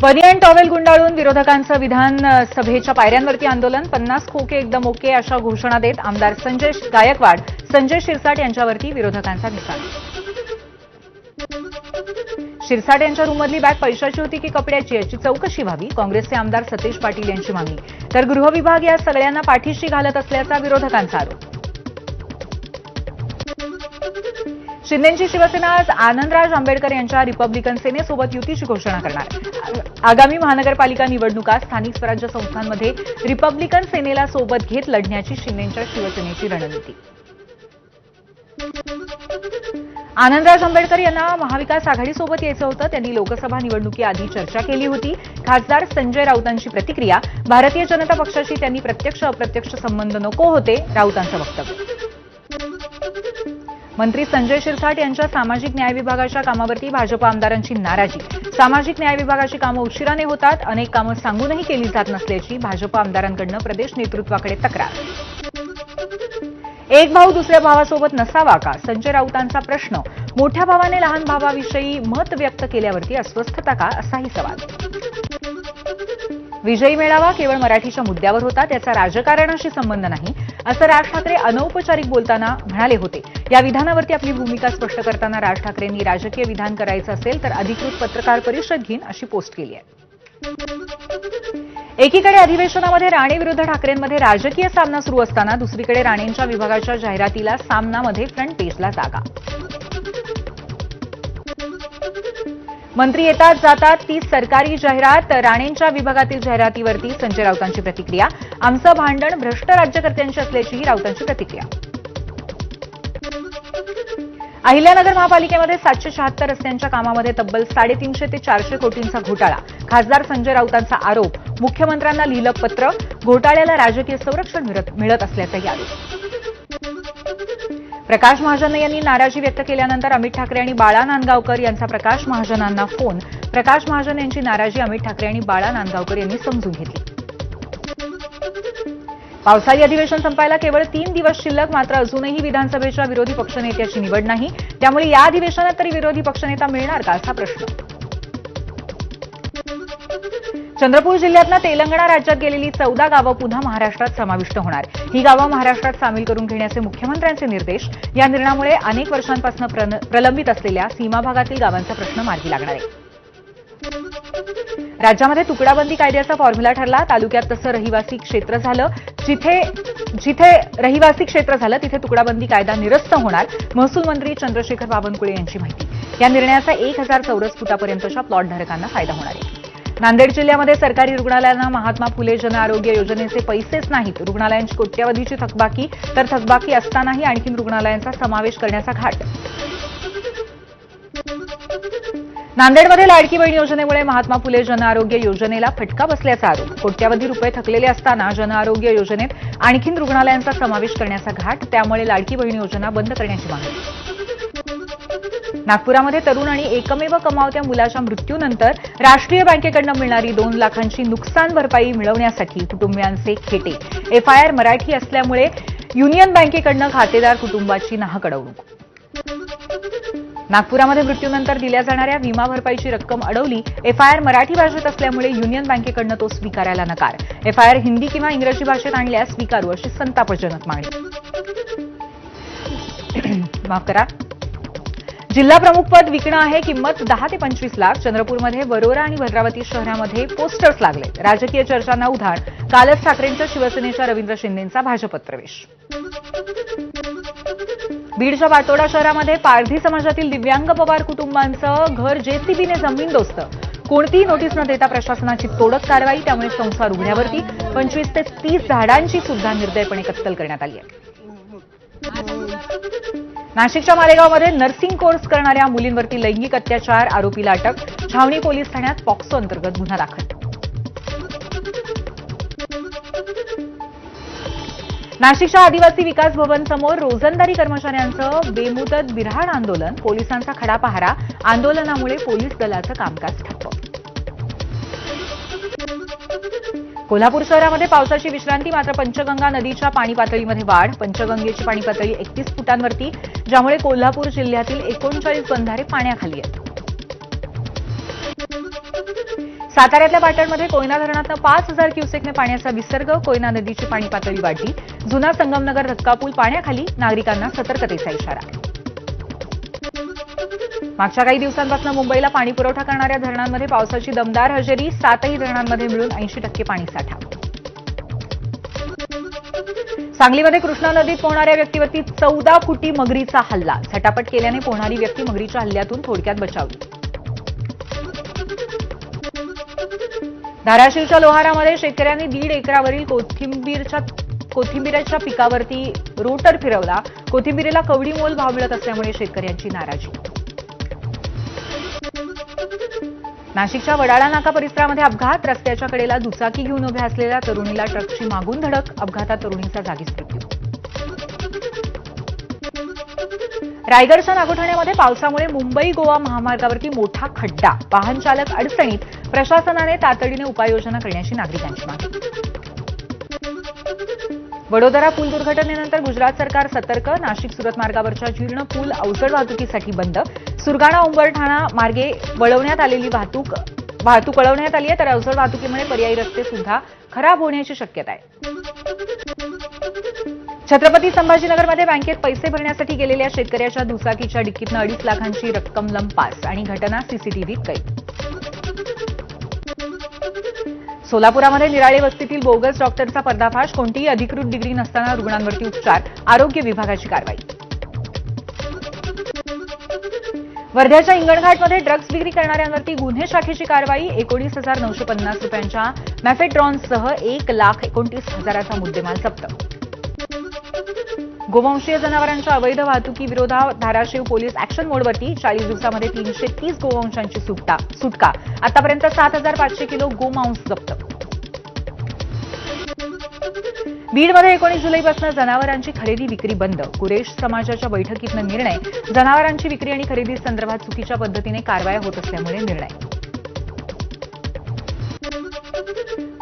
बनियन towel गुंडाळून विरोधकांचं विधान सभेच्या पायऱ्यांवरती आंदोलन. पन्नास खोके एकदम ओके अशा घोषणा देत आमदार संजय गायकवाड संजय शिरसाट यांच्यावरती विरोधकांचा निशाणा शिरसाट यांच्या रूममधली बॅग पैशाची होती की कपड्याची याची चौकशी व्हावी? काँग्रेसचे आमदार सतीश पाटील यांची मागणी. तर गृहविभाग या सगळ्यांना पाठीशी घालत असल्याचा विरोधकांचा आरोप. शिंदेची शिवसेना आज आनंदराज आंबेडकर यांच्या रिपब्लिकन सेनेसोबत युतीची घोषणा करणार. आगामी महानगरपालिका निवडणुका स्थानिक स्वराज्य संस्थांमध्ये रिपब्लिकन सेनेला सोबत घेत लढण्याची शिंदेच्या शिवसेनेची रणनीती. आनंदराज आंबेडकर यांना महाविकास आघाडीसोबत यायचं होतं. त्यांनी लोकसभा निवडणुकीआधी चर्चा केली होती. खासदार संजय राऊतांची प्रतिक्रिया. भारतीय जनता पक्षाशी त्यांनी प्रत्यक्ष अप्रत्यक्ष संबंध नको होते राऊतांचं वक्तव्य. मंत्री संजय शिरसाट यांच्या सामाजिक न्याय विभागाच्या कामावरती भाजप आमदारांची नाराजी. सामाजिक न्याय विभागाची कामं उशिराने होतात. अनेक कामं सांगूनही केली जात नसल्याची भाजप आमदारांकडनं प्रदेश नेतृत्वाकडे तक्रार. एक भाऊ दुसऱ्या भावासोबत नसावा का? संजय राऊतांचा प्रश्न. मोठ्या भावाने लहान भावाविषयी मत व्यक्त केल्यावरती अस्वस्थता का? असाही सवाल. विजयी मेळावा केवळ मराठीच्या मुद्द्यावर होता. त्याचा राजकारणाशी संबंध नाही. असं राज ठाकरे अनौपचारिक बोलताना म्हणाले होते. या विधानावरती आपली भूमिका स्पष्ट करताना राज ठाकरेंनी राजकीय विधान करायचं असेल तर अधिकृत पत्रकार परिषद घेईन अशी पोस्ट केली आहे. एकीकडे अधिवेशनामध्ये राणे विरुद्ध ठाकरेंमध्ये राजकीय सामना सुरू असताना दुसरीकडे राणेंच्या विभागाच्या जाहिरातीला सामनामध्ये फ्रंट पेजला जागा. मंत्री येतात जातात ती सरकारी जाहिरात राणेंच्या विभागातील जाहिरातीवरती संजय राऊतांची प्रतिक्रिया. आमचं भांडण भ्रष्ट राज्यकर्त्यांची असल्याचीही राऊतांची प्रतिक्रिया. अहिल्यानगर महापालिकेमध्ये सातशे शहात्तर रस्त्यांच्या कामामध्ये तब्बल साडेतीनशे ते चारशे कोटींचा घोटाळा. खासदार संजय राऊतांचा आरोप. मुख्यमंत्र्यांना लिहिलं पत्र. घोटाळ्याला राजकीय संरक्षण मिळत- असल्याचाही आरोप प्रकाश महाजन यांनी नाराजी व्यक्त केल्यानंतर अमित ठाकरे आणि बाळा नांदगावकर यांचा प्रकाश महाजनांना फोन. प्रकाश महाजन यांची नाराजी अमित ठाकरे आणि बाळा नांदगावकर यांनी समजून घेतली. पावसाळी अधिवेशन संपायला केवळ तीन दिवस शिल्लक मात्र अजूनही विधानसभेच्या विरोधी पक्षनेत्याची निवड नाही. त्यामुळे या अधिवेशनात तरी विरोधी पक्षनेता मिळणार का असा प्रश्न. चंद्रपूर जिल्ह्यातनं तेलंगणा राज्यात गेलेली चौदा गावं पुन्हा महाराष्ट्रात समाविष्ट होणार. ही गावं महाराष्ट्रात सामील करून घेण्याचे मुख्यमंत्र्यांचे निर्देश. या निर्णयामुळे अनेक वर्षांपासून प्रलंबित असलेल्या सीमा भागातील गावांचा प्रश्न मार्गी लागणार आहे. राज्यामध्ये तुकडाबंदी कायद्याचा फॉर्म्युला ठरला. तालुक्यात तसं रहिवासी क्षेत्र झालं. जिथे जिथे रहिवासी क्षेत्र झालं तिथे तुकडाबंदी कायदा निरस्त होणार. महसूल मंत्री चंद्रशेखर बावनकुळे यांची माहिती. या निर्णयाचा एक हजार चौरस फुटापर्यंतच्या प्लॉटधारकांना फायदा होणार आहे. नांदेड जिल्ह्यामध्ये सरकारी रुग्णालयांना महात्मा फुले जन आरोग्य योजनेचे पैसेच नाहीत. रुग्णालयांची कोट्यवधीची थकबाकी तर थकबाकी असतानाही आणखी रुग्णालयांचा समावेश करण्याचा घाट. नांदेडमध्ये लाडकी बहीण योजनेमुळे महात्मा फुले जन आरोग्य योजनेला फटका बसल्याचा आरोप. कोट्यावधी रुपये थकलेले असताना जन आरोग्य योजनेत आणखीन रुग्णालयांचा समावेश करण्याचा घाट त्यामुळे लाडकी बहीण योजना बंद करण्याची मागणी. नागपुरामध्ये तरुण आणि एकमेव कमावत्या मुलाच्या मृत्यूनंतर राष्ट्रीय बँकेकडनं मिळणारी दोन लाखांची नुकसान भरपाई मिळवण्यासाठी कुटुंबियांचे खेटे. एफआयआर मराठी असल्यामुळे युनियन बँकेकडनं खातेदार कुटुंबाची नाहकडवणूक नागपुरामध्ये मृत्यूनंतर दिल्या जाणाऱ्या विमा भरपाईची रक्कम अडवली एफआयआर मराठी भाषेत असल्यामुळे युनियन बँकेकडनं तो स्वीकारायला नकार. एफआयआर हिंदी किंवा इंग्रजी भाषेत आणल्यास स्वीकारू अशी संतापजनक मागणी. माफ करा. जिल्हा प्रमुख पद विकणं आहे किंमत दहा ते पंचवीस लाख. चंद्रपूरमध्ये वरोरा आणि भद्रावती शहरामध्ये पोस्टर्स लागले. राजकीय चर्चांना उधाण कालच ठाकरेंच्या शिवसेनेच्या रवींद्र शिंदेंचा भाजपत प्रवेश. बीडच्या पाटोडा शहरामध्ये पारधी समाजातील दिव्यांग पवार कुटुंबांचं घर जेसीबीने जमीनदोस्त कोणतीही नोटीस न देता प्रशासनाची तोडक कारवाई त्यामुळे संसार उघड्यावरती पंचवीस ते तीस झाडांची सुद्धा निर्दयपणे कत्तल करण्यात आली आहे. नाशिकच्या मालेगावमध्ये नर्सिंग कोर्स करणाऱ्या मुलींवरती लैंगिक अत्याचार आरोपीला अटक. छावणी पोलीस ठाण्यात पॉक्सो अंतर्गत गुन्हा दाखल. नाशिकच्या आदिवासी विकास भवन समोर रोजंदारी कर्मचाऱ्यांचं बेमुदत बिऱ्हाड आंदोलन पोलिसांचा खडा पहारा आंदोलनामुळे पोलीस दलाचं कामकाज ठप्प. कोल्हापूर शहरामध्ये पावसाची विश्रांती मात्र पंचगंगा नदीच्या पाणी पातळीमध्ये वाढ. पंचगंगेची पाणी पातळी एकतीस फुटांवरती ज्यामुळे कोल्हापूर जिल्ह्यातील एकोणचाळीस बंधारे पाण्याखाली आहेत. साताऱ्यातल्या पाटणमध्ये कोयना धरणातनं पाच हजार क्युसेकने पाण्याचा विसर्ग कोयना नदीची पाणी पातळी वाढली. जुना संगमनगर धक्कापूल पाण्याखाली नागरिकांना सतर्कतेचा इशारा. मागच्या काही दिवसांपासून मुंबईला पाणी पुरवठा करणाऱ्या धरणांमध्ये पावसाची दमदार हजेरी सातही धरणांमध्ये मिळून ऐंशी टक्के पाणीसाठा सांगलीमध्ये कृष्णा नदीत पोहणाऱ्या व्यक्तीवरती चौदा फुटी मगरीचा हल्ला. झटापट केल्याने पोहणारी व्यक्ती मगरीच्या हल्ल्यातून थोडक्यात बचावली. धाराशिवच्या लोहारामध्ये शेतकऱ्यांनी दीड एकरावरील कोथिंबीरच्या कोथिंबीरच्या पिकावरती रोटर फिरवला. कोथिंबीरीला कवडी मोल भाव मिळत असल्यामुळे शेतकऱ्यांची नाराजी. नाशिकच्या वडाळा नाका परिसरामध्ये अपघात. रस्त्याच्या कडेला दुचाकी घेऊन उभ्या असलेल्या तरुणीला ट्रकची मागून धडक. अपघातात तरुणीचा जागीच मृत्यू. रायगडच्या नागोठाण्यामध्ये पावसामुळे मुंबई गोवा महामार्गावरती मोठा खड्डा. वाहन चालक अडचणीत प्रशासनाने तातडीने उपाययोजना करण्याची नागरिकांची मागणी. वडोदरा पूल दुर्घटनेनंतर गुजरात सरकार सतर्क नाशिक सुरत मार्गावरच्या जीर्ण पूल अवजड वाहतुकीसाठी बंद. सुरगाणा उंबरठाणा मार्गे वळवण्यात आलेली वाहतूक वाहतूक वळवण्यात आली आहे तर अवजड वाहतुकीमुळे पर्यायी रस्ते सुद्धा खराब होण्याची शक्यता आहे. छत्रपती संभाजीनगरमध्ये बँकेत पैसे भरण्यासाठी गेलेल्या शेतकऱ्याच्या दुचाकीच्या डिक्कीतनं अडीच लाखांची रक्कम लंपास आणि घटना सीसीटीव्हीत कैद. सोलापुरामध्ये निराळे वस्तीतील बोगस डॉक्टरचा पर्दाफाश कोणतीही अधिकृत डिग्री नसताना रुग्णांवरती उपचार आरोग्य विभागाची कारवाई. वर्ध्याच्या हिंगणघाटमध्ये ड्रग्ज विक्री करणाऱ्यांवरती गुन्हे शाखेची कारवाई एकोणीस हजार नऊशे पन्नास रुपयांच्या मॅफेड्रॉनसह एक लाख एकोणतीस हजाराचा मुद्देमाल जप्त. गोवंशीय जनावरांच्या अवैध वाहतुकीविरोधात धाराशिव पोलीस ऍक्शन मोडवरती चाळीस दिवसामध्ये तीनशे तीस गोवंशांची सुटका सुटका. आतापर्यंत सात हजार पाचशे किलो गोमांस जप्त. बीडमध्ये एकोणीस जुलैपासून जनावरांची खरेदी विक्री बंद. कुरेश समाजाच्या बैठकीतनं निर्णय. जनावरांची विक्री आणि खरेदी संदर्भात चुकीच्या पद्धतीने कारवाया होत असल्यामुळे निर्णय.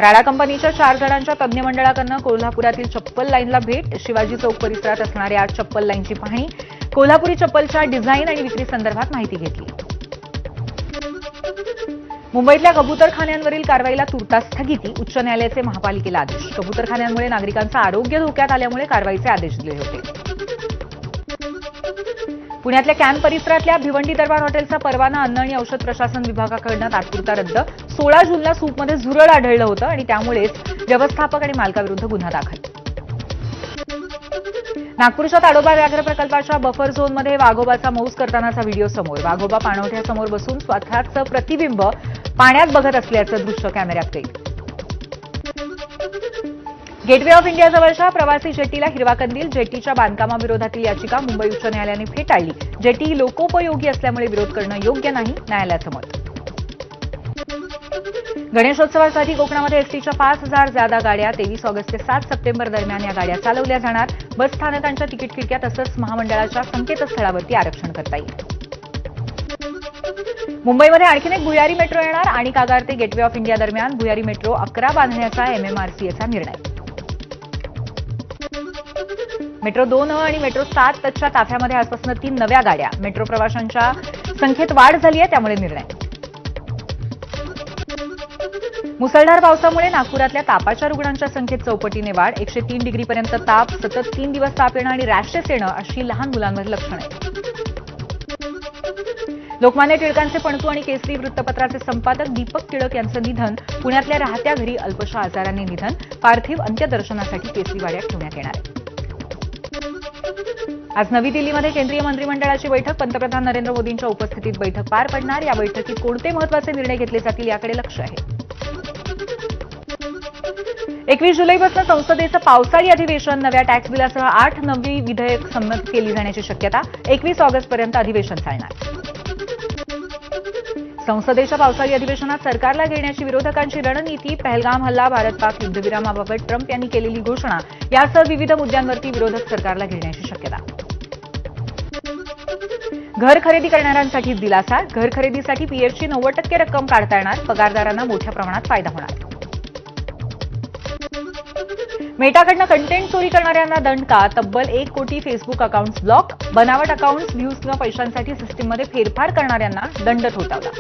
राडा कंपनीच्या चार जणांच्या तज्ञ मंडळाकडनं कोल्हापुरातील चप्पल लाईनला भेट शिवाजी चौक परिसरात असणाऱ्या चप्पल लाईनची पाहणी कोल्हापुरी चप्पलच्या डिझाईन आणि विक्री संदर्भात माहिती घेतली. मुंबईतल्या कबुतरखान्यांवरील कारवाईला तुर्तास स्थगिती उच्च न्यायालयाचे महापालिकेला आदेश. कबुतरखान्यांमुळे नागरिकांचं आरोग्य धोक्यात आल्यामुळे कारवाईचे आदेश दिले होते. पुण्यातल्या कॅम्प परिसरातल्या भिवंडी दरबार हॉटेलचा परवाना अन्न आणि औषध प्रशासन विभागाकडनं तात्पुरता रद्द सोळा जूनला सूपमध्ये झुरळ आढळलं होतं आणि त्यामुळेच व्यवस्थापक आणि मालकाविरुद्ध गुन्हा दाखल. नागपूरच्या ताडोबा व्याघ्र प्रकल्पाच्या बफर झोनमध्ये वाघोबाचा मौस करतानाचा व्हिडिओ समोर. वाघोबा पाणवठ्यासमोर बसून स्वतःचं प्रतिबिंब पाण्यात बघत असल्याचं दृश्य कॅमेऱ्यात कैद गेटवे ऑफ इंडियाजवळच्या प्रवासी जेटीला हिरवा कंदील जेटीच्या बांधकामाविरोधातील याचिका मुंबई उच्च न्यायालयाने फेटाळली. जेटी लोकोपयोगी असल्यामुळे विरोध करणं योग्य नाही न्यायालयाचं मत. गणेशोत्सवासाठी कोकणामध्ये एसटीच्या पाच हजार जादा गाड्या तेवीस ऑगस्ट ते सात सप्टेंबर दरम्यान या गाड्या चालवल्या जाणार. बस स्थानकांच्या तिकीट खिडक्या तसंच महामंडळाच्या संकेतस्थळावरती आरक्षण करता येईल. मुंबईमध्ये आणखीन एक भुयारी मेट्रो येणार आणि कागार ते गेटवे ऑफ इंडिया दरम्यान भुयारी मेट्रो अकरा बांधण्याचा एमएमआरसीएचा निर्णय. मेट्रो दोन आणि मेट्रो सातच्या ताफ्यामध्ये आजपासून तीन नव्या गाड्या. मेट्रो प्रवाशांच्या संख्येत वाढ झाली आहे त्यामुळे निर्णय. मुसळधार पावसामुळे नागपुरातल्या तापाच्या रुग्णांच्या संख्येत चौपटीने वाढ एकशे तीन डिग्रीपर्यंत ताप सतत तीन दिवस ताप येणं आणि रॅशेस येणं अशी लहान मुलांवर लक्षण आहेत. लोकमान्य टिळकांचे पणतू आणि केसरी वृत्तपत्राचे संपादक दीपक टिळक यांचं निधन पुण्यातल्या राहत्या घरी अल्पशा आजाराने निधन पार्थिव अंत्यदर्शनासाठी केसरीवाड्यात ठेवण्यात येणार आहे. आज नवी दिल्लीमध्ये केंद्रीय मंत्रिमंडळाची बैठक पंतप्रधान नरेंद्र मोदींच्या उपस्थितीत बैठक पार पडणार या बैठकीत कोणते महत्त्वाचे निर्णय घेतले जातील याकडे लक्ष आहे. एकवीस जुलैपासून संसदेचं पावसाळी अधिवेशन नव्या टॅक्स बिलासह आठ नवी विधेयक संमत केली जाण्याची शक्यता एकवीस ऑगस्टपर्यंत अधिवेशन चालणार. संसदेच्या पावसाळी अधिवेशनात सरकारला घेण्याची विरोधकांची रणनीती पहलगाम हल्ला भारत पाक युद्धविरामाबाबत ट्रम्प यांनी केलेली घोषणा यासह विविध मुद्द्यांवरती विरोधक सरकारला घेण्याची शक्यता. घर खरेदी करणाऱ्यांसाठी दिलासा घर खरेदीसाठी पीएफची नव्वद टक्के रक्कम काढता येणार पगारदारांना मोठ्या प्रमाणात फायदा होणार. मेटाकडनं कंटेंट चोरी करणाऱ्यांना दंड का? तब्बल एक कोटी फेसबुक अकाउंट्स ब्लॉक बनावट अकाउंट्स व्ह्यूज किंवा पैशांसाठी सिस्टीममध्ये फेरफार करणाऱ्यांना दंड ठोठावला.